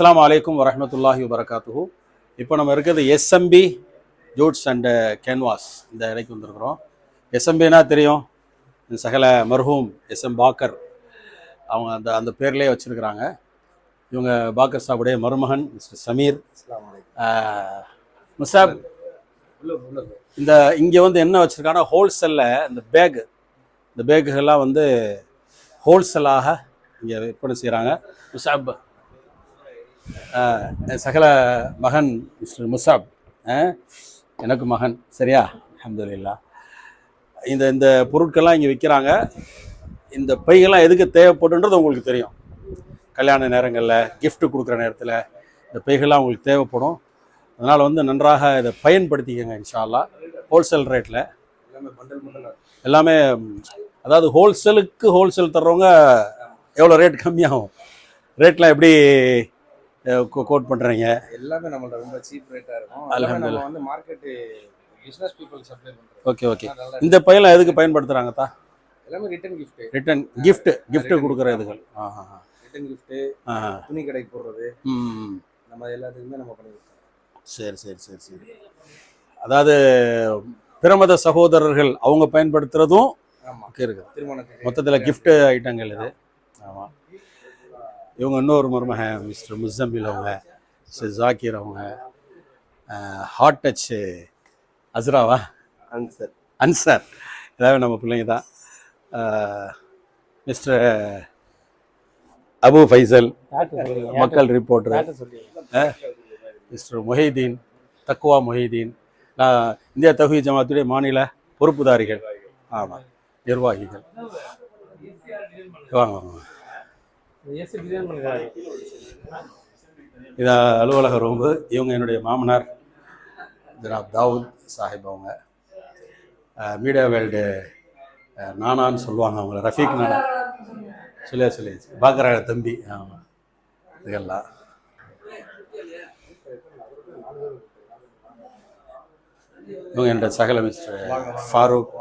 அஸ்ஸலாமு அலைக்கும் வரஹ்மத்துல்லாஹி வபரகாத்துஹு. இப்போ நம்ம இருக்கிறது எஸ்எம்பி ஜூட்ஸ் அண்ட் கேன்வாஸ் இந்த இடைக்கு வந்திருக்கிறோம். எஸ்எம்பினா தெரியும். இந்த சகல மர்ஹூம் எஸ்எம் பாக்கர். அவங்க அந்த அந்த பேர்லேயே வச்சுருக்கிறாங்க. இவங்க பாக்கர் சாவுடைய மருமகன் மிஸ்டர் சமீர். முசாப் இந்த இங்கே வந்து என்ன வச்சுருக்காங்கன்னா ஹோல்சேலில் இந்த பேக் இந்த பேக்குகள்லாம் வந்து ஹோல்சேலாக இங்கே விற்பனை செய்கிறாங்க முசாப் சகல மகன் மிஸ்டர் முசாப் எனக்கு மகன் சரியா? அஹமதுல்லா இந்த இந்த பொருட்கள்லாம் இங்கே விற்கிறாங்க இந்த பைகள்லாம் எதுக்கு தேவைப்படுன்றது உங்களுக்கு தெரியும். கல்யாண நேரங்களில் கிஃப்ட் கொடுக்குற நேரத்தில் இந்த பைகள்லாம் உங்களுக்கு தேவைப்படும். அதனால் வந்து நன்றாக இதை பயன்படுத்திக்கங்க இன்ஷால்லா ஹோல்சேல் ரேட்டில் எல்லாமே அதாவது ஹோல்சேலுக்கு ஹோல்சேல் தர்றவங்க எவ்வளோ ரேட் கம்மியாகும்? ரேட்லாம் எப்படி கோட் பண்ணுறீங்க எல்லாமே நம்மள்ட்ட ரொம்ப சீப் ரேட்டா இருக்கும். எல்லாமே வந்து மார்க்கெட் பிசினஸ் பீப்புள் சப்ளை பண்றோம். Okay okay. இந்த பையெல்லாம் எதுக்கு பயன்படுத்துகிறாங்க தா எல்லாமே return gift return gift gift கொடுக்குற இதுகள். ஆஹா ரிட்டர்ன் கிஃப்ட் துணி கடைக்கு போடுறது. நம்ம எல்லாத்துக்குமே நம்ம பண்ணி சரி சரி சரி சரி. அதாவது பிரமத சகோதரர்கள் அவங்க பயன்படுத்துறதும் இருக்குது. மொத்தத்தில் gift ஐட்டங்கள் இது. ஆமாம் இவங்க இன்னொரு மருமகன் மிஸ்டர் முசம்பில் அவங்க மிஸ்டர் ஜாக்கிர் அவங்க ஹாட் டச் அஸ்ராவா? ஆன்சர் அன்சார். எல்லாமே நம்ம பிள்ளைங்க தான். மிஸ்டர் அபு ஃபைசல் மக்கள் ரிப்போர்ட்டர் மிஸ்டர் மொஹிதீன் தக்குவா மொஹிதீன் நான் இந்தியா தகுதி ஜமாத்துடைய மாநில பொறுப்புதாரிகள். ஆமாம் நிர்வாகிகள். வாங்க வாங்க. இது அலுவலக ரூம்பு இவங்க என்னுடைய மாமனார் ஜனாப் தாவூத் சாஹிப் அவங்க. மீடியா வேர்ல்டு நானான்னு சொல்லுவாங்க அவங்கள. ரஃபீக் நானா? சொல்லியா சொல்லி. பார்க்குற தம்பி. ஆமாம் இதெல்லாம். இவங்க என்னோட சகல mister Farooq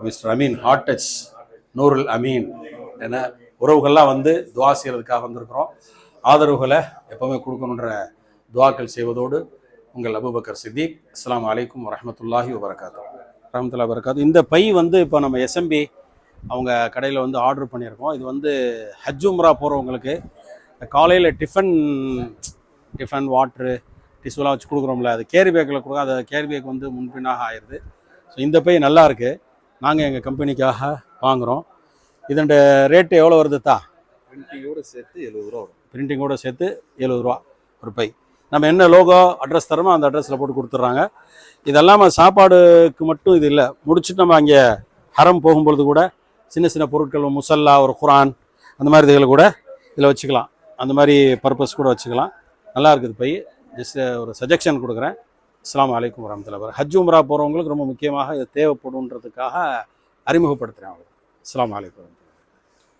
mister Ameen hot touch Noorul Ameen என உறவுகள்லாம் வந்து துவா செய்கிறதுக்காக வந்திருக்கிறோம். ஆதரவுகளை எப்போவுமே கொடுக்கணுன்ற துவாக்கள் செய்வதோடு உங்கள் அபுபக்கர் சித்திக் அஸ்லாம் அலைக்கும் வரமத்துல்லாஹி வபரகாத்து. ரஹமத்துல்லா வரகாத்து இந்த பை வந்து இப்போ நம்ம எஸ்எம்பி அவங்க கடையில் வந்து ஆர்டர் பண்ணியிருக்கோம். இது வந்து ஹஜ் உம்ரா போகிறவங்களுக்கு காலையில் டிஃபன் டிஃபன் வாட்ரு டிஷ்யூலாம் வச்சு கொடுக்குறோம்ல அது கேரி பேக்கில் கொடுக்க அது கேரி பேக் வந்து முன்பின்னாக ஆயிடுது. ஸோ இந்த பை நல்லாயிருக்கு நாங்கள் எங்கள் கம்பெனிக்காக வாங்குகிறோம் இதோட ரேட்டு எவ்வளோ வருது தா பிரிண்டிங்கோட சேர்த்து எழுபது ரூபா வரும். பிரிண்டிங்கோட சேர்த்து எழுபது ரூபா ஒரு பை. நம்ம என்ன லோகோ அட்ரஸ் தரமோ அந்த அட்ரஸில் போட்டு கொடுத்துட்றாங்க. இதெல்லாம் சாப்பாடுக்கு மட்டும் இது இல்லை. முடிச்சுட்டு நம்ம அங்கே ஹரம் போகும்பொழுது கூட சின்ன சின்ன பொருட்கள் முசல்லா ஒரு குரான் அந்த மாதிரி இதுகளை கூட இதில் வச்சுக்கலாம். அந்த மாதிரி பர்பஸ் கூட வச்சுக்கலாம். நல்லா இருக்குது பை. ஜஸ்ட் ஒரு சஜெக்ஷன் கொடுக்குறேன். அஸ்ஸலாமு அலைக்கும் வரமத்துல ஹஜ் உம்ரா போகிறவங்களுக்கு ரொம்ப முக்கியமாக இது தேவைப்படுன்றதுக்காக அறிமுகப்படுத்துகிறேன் அவங்க السلام عليكم